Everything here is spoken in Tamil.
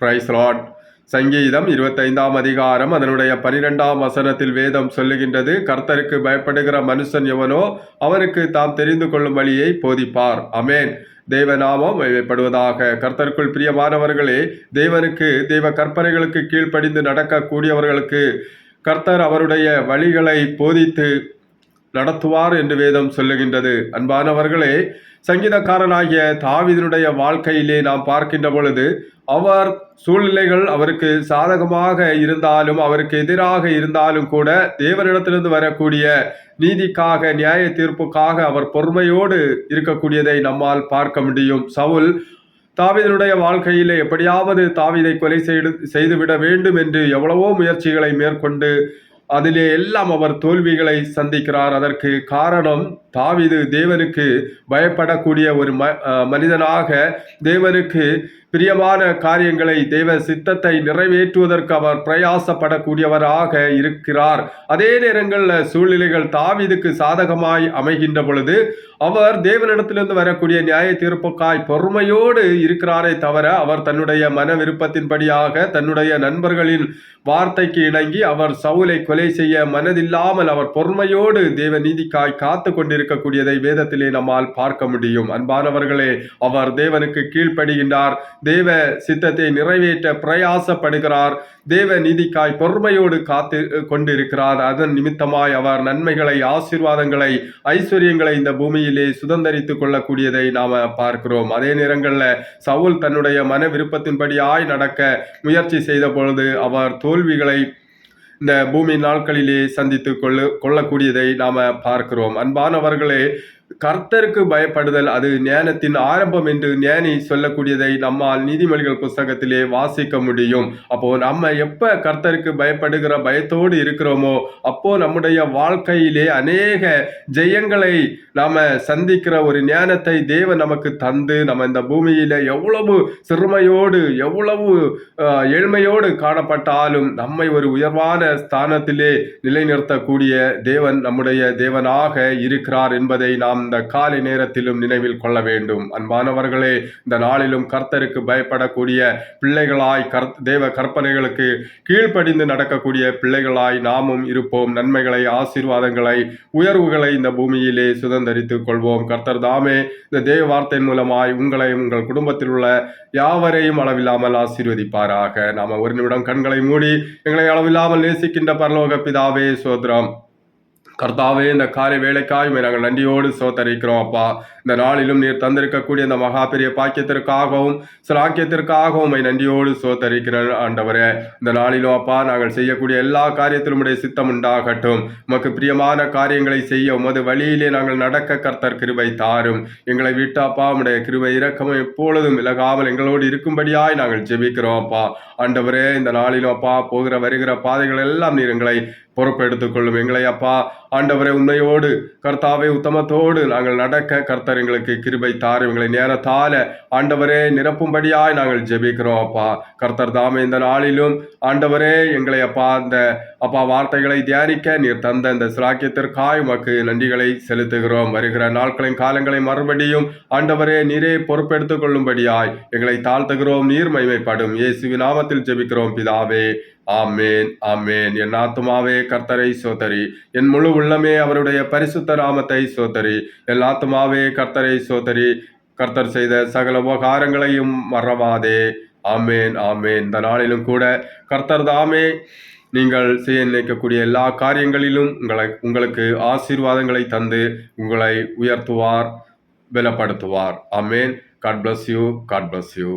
பிரைஸ் லாட் சங்கீதம் இருபத்தைந்தாம் அதிகாரம் அதனுடைய பனிரெண்டாம் வசனத்தில் வேதம் சொல்லுகின்றது கர்த்தருக்கு பயப்படுகிற மனுஷன் எவனோ அவனுக்கு தாம் தெரிந்து கொள்ளும் வழியை போதிப்பார். அமேன் தேவநாமம் வைப்படுவதாக கர்த்தருக்குள் பிரியமானவர்களே தேவனுக்கு தெய்வ கற்பனைகளுக்கு கீழ்ப்படிந்து நடக்கக்கூடியவர்களுக்கு கர்த்தர் அவருடைய வழிகளை போதித்து நடத்துவார் என்று வேதம் சொல்லுகின்றது. அன்பானவர்களே சங்கீதக்காரனாகிய தாவிதனுடைய வாழ்க்கையிலே நாம் பார்க்கின்ற பொழுது அவர் சூழ்நிலைகள் அவருக்கு சாதகமாக இருந்தாலும் அவருக்கு எதிராக இருந்தாலும் கூட தேவனிடத்திலிருந்து வரக்கூடிய நீதிக்காக நியாய தீர்ப்புக்காக அவர் பொறுமையோடு இருக்கக்கூடியதை நம்மால் பார்க்க முடியும். சவுல் தாவிதனுடைய வாழ்க்கையிலே எப்படியாவது தாவிதை கொலை செய்து செய்துவிட வேண்டும் என்று எவ்வளவோ முயற்சிகளை மேற்கொண்டு அதிலே எல்லாம் அவர் தோல்விகளை சந்திக்கிறார். அதற்கு காரணம் தாவிது தேவனுக்கு பயப்படக்கூடிய ஒரு ம மனிதனாக தேவனுக்கு பிரியமான காரியங்களை தேவ சித்தத்தை நிறைவேற்றுவதற்கு அவர் பிரயாசப்படக்கூடியவராக இருக்கிறார். அதே நேரங்களில் சூழ்நிலைகள் தாவிதுக்கு சாதகமாய் அமைகின்ற பொழுது அவர் தேவனிடத்திலிருந்து வரக்கூடிய நியாய தீர்ப்புக்காய் பொறுமையோடு இருக்கிறாரே தவிர அவர் தன்னுடைய மன விருப்பத்தின்படியாக தன்னுடைய நண்பர்களின் வார்த்தைக்கு இணங்கி அவர் சவுலை கொலை செய்ய மனதில்லாமல் அவர் பொறுமையோடு தேவ நீதிக்காய் காத்து கொண்டிருக்கக்கூடியதை வேதத்திலே நம்மால் பார்க்க முடியும். அன்பானவர்களே அவர் தேவனுக்கு கீழ்ப்படுகின்றார். தேவ சித்தத்தை நிறைவேற்ற பிரயாசப்படுகிறார். தேவ நீதிக்காய் பொறுமையோடு காத்து கொண்டிருக்கிறார். அதன் நிமித்தமாய் அவர் நன்மைகளை ஆசீர்வாதங்களை ஐஸ்வர்யங்களை இந்த பூமியிலே சுதந்திரித்துக் கொள்ளக்கூடியதை நாம பார்க்கிறோம். அதே நேரங்களில் சவுல் தன்னுடைய மன விருப்பத்தின்படியாய் நடக்க முயற்சி செய்த பொழுது அவர் தோல்விகளை இந்த பூமி நாட்களிலே சந்தித்து கொள்ள கொள்ளக்கூடியதை நாம பார்க்கிறோம். அன்பானவர்களே கர்த்தருக்கு பயப்படுதல் அது ஞானத்தின் ஆரம்பம் என்று ஞானி சொல்லக்கூடியதை நம்மால் நீதிமொழிகள் புஸ்தகத்திலே வாசிக்க முடியும். அப்போ நம்ம எப்ப கர்த்தருக்கு பயப்படுகிற பயத்தோடு இருக்கிறோமோ அப்போ நம்முடைய வாழ்க்கையிலே அநேக ஜெயங்களை நாம சந்திக்கிற ஒரு ஞானத்தை தேவன் நமக்கு தந்து நம்ம இந்த பூமியில எவ்வளவு சிறுமையோடு எவ்வளவு ஏழ்மையோடு காணப்பட்டாலும் நம்மை ஒரு உயர்வான ஸ்தானத்திலே நிலைநிறுத்தக்கூடிய தேவன் நம்முடைய தேவனாக இருக்கிறார் என்பதை நாம் இந்த காலை நேரத்திலும் நினைவில் கொள்ள வேண்டும். அன்பானவர்களே இந்த நாளிலும் கர்த்தருக்கு பயப்படக்கூடிய பிள்ளைகளாய் கர் தேவ கற்பனைகளுக்கு கீழ்ப்படிந்து நடக்கக்கூடிய பிள்ளைகளாய் நாமும் இருப்போம். நன்மைகளை ஆசீர்வாதங்களை உயர்வுகளை இந்த பூமியிலே சுதந்திரித்துக் கொள்வோம். கர்த்தர் தாமே இந்த தேவ வார்த்தையின் மூலமாய் உங்களை உங்கள் குடும்பத்தில் உள்ள யாவரையும் அளவில்லாமல் ஆசீர்வதிப்பாராக. நாம ஒரு நிமிடம் கண்களை மூடி எங்களை அளவில்லாமல் நேசிக்கின்ற பரலோக பிதாவே சோத்ரம். கர்த்தாவே இந்த காலை வேலைக்காய் நாங்கள் நன்றியோடு சோத்தரிக்கிறோம் அப்பா. இந்த நாளிலும் நீர் தந்திருக்கக்கூடிய இந்த மகா பெரிய பாக்கியத்திற்காகவும் சிலாக்கியத்திற்காகவும் நன்றியோடு சோத்தரிக்கிறேன் ஆண்டவரே. இந்த நாளிலும் அப்பா நாங்கள் செய்யக்கூடிய எல்லா காரியத்திலும் உடைய சித்தம் உண்டாகட்டும். உமக்கு பிரியமான காரியங்களை செய்ய உமது வழியிலே நாங்கள் நடக்க கர்த்தர் கிருபை தாரும். எங்களை விட்டு அப்பா உடைய கிருபை இறக்கமும் எப்பொழுதும் விலகாமல் எங்களோடு இருக்கும்படியாய் நாங்கள் ஜெபிக்கிறோம் அப்பா. ஆண்டவரே இந்த நாளிலும் அப்பா போகிற வருகிற பாதைகள் எல்லாம் நீர் எங்களை பொறுப்பெடுத்துக் கொள்ளும் எங்களை அப்பா. ஆண்டவரை உண்மையோடு கர்த்தாவை உத்தமத்தோடு நாங்கள் நடக்க கர்த்தர் எங்களுக்கு கிருபை தார் எங்களை நேரத்தால ஆண்டவரே நிரப்பும்படியாய் நாங்கள் ஜெபிக்கிறோம் அப்பா. கர்த்தர் தாமே இந்த நாளிலும் ஆண்டவரே எங்களை அப்பா அந்த அப்பா வார்த்தைகளை தியானிக்க நீர் தந்த இந்த சிலாக்கியத்திற்காய் உமக்கு நன்றிகளை செலுத்துகிறோம். வருகிற நாட்களின் காலங்களை மறுபடியும் ஆண்டவரே நீரே பொறுப்பெடுத்துக் கொள்ளும்படியாய் எங்களை தாழ்த்துகிறோம். நீர் மைமைப்படும் இயேசுவி நாமத்தில் ஜெபிக்கிறோம். பிதாவே ஆமேன் ஆமேன். என் ஆத்துமாவே கர்த்தரை சோதரி. என் முழு உள்ளமே அவருடைய பரிசுத்த நாமத்தை சோதரி. என் ஆத்துமாவே கர்த்தரை சோதரி. கர்த்தர் செய்த சகல உபகாரங்களையும் மறவாதே. ஆமேன் ஆமேன். இந்த நாளிலும் கூட கர்த்தர் தாமே நீங்கள் செய்ய நினைக்கக்கூடிய எல்லா காரியங்களிலும் உங்களை உங்களுக்கு ஆசீர்வாதங்களை தந்து உங்களை உயர்த்துவார் பலப்படுத்துவார். Amen God bless you God bless you